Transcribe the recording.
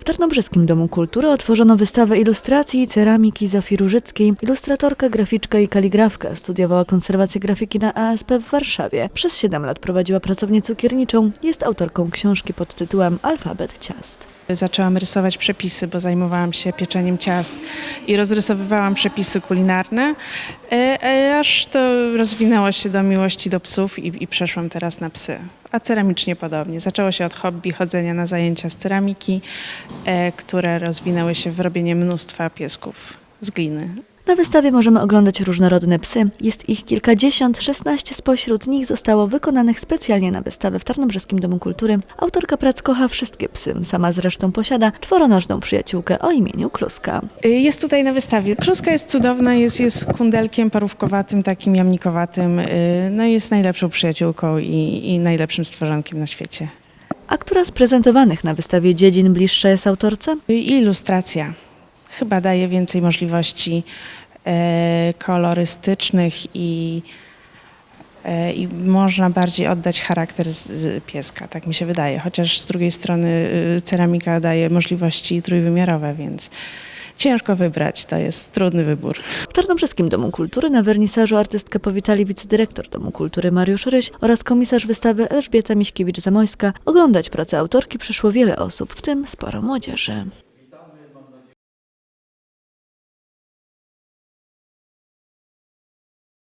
W Tarnobrzeskim Domu Kultury otworzono wystawę ilustracji i ceramiki Zofii Różyckiej. Ilustratorka, graficzka i kaligrafka studiowała konserwację grafiki na ASP w Warszawie. Przez 7 lat prowadziła pracownię cukierniczą. Jest autorką książki pod tytułem Alfabet ciast. Zaczęłam rysować przepisy, bo zajmowałam się pieczeniem ciast i rozrysowywałam przepisy kulinarne, e, e, aż to rozwinęło się do miłości do psów i, i przeszłam teraz na psy. A ceramicznie podobnie. Zaczęło się od hobby chodzenia na zajęcia z ceramiki, e, które rozwinęły się w robienie mnóstwa piesków z gliny. Na wystawie możemy oglądać różnorodne psy. Jest ich kilkadziesiąt, 16 spośród nich zostało wykonanych specjalnie na wystawę w Tarnobrzeskim Domu Kultury. Autorka prac kocha wszystkie psy. Sama zresztą posiada czworonożną przyjaciółkę o imieniu Kluska. Y, Jest tutaj na wystawie. Kluska jest cudowna, jest, jest kundelkiem parówkowatym, takim jamnikowatym. y, No i jest najlepszą przyjaciółką i, i najlepszym stworzonkiem na świecie. A która z prezentowanych na wystawie dziedzin bliższa jest autorce? I ilustracja chyba daje więcej możliwości e, kolorystycznych i, e, i można bardziej oddać charakter pieska, tak mi się wydaje. Chociaż z drugiej strony y, ceramika daje możliwości trójwymiarowe, więc ciężko wybrać, to jest trudny wybór. W Tarnobrzeskim Domu Kultury na wernisażu artystkę powitali wicedyrektor Domu Kultury Mariusz Ryś oraz komisarz wystawy Elżbieta Miśkiewicz-Zamojska. Oglądać pracę autorki przyszło wiele osób, w tym sporo młodzieży.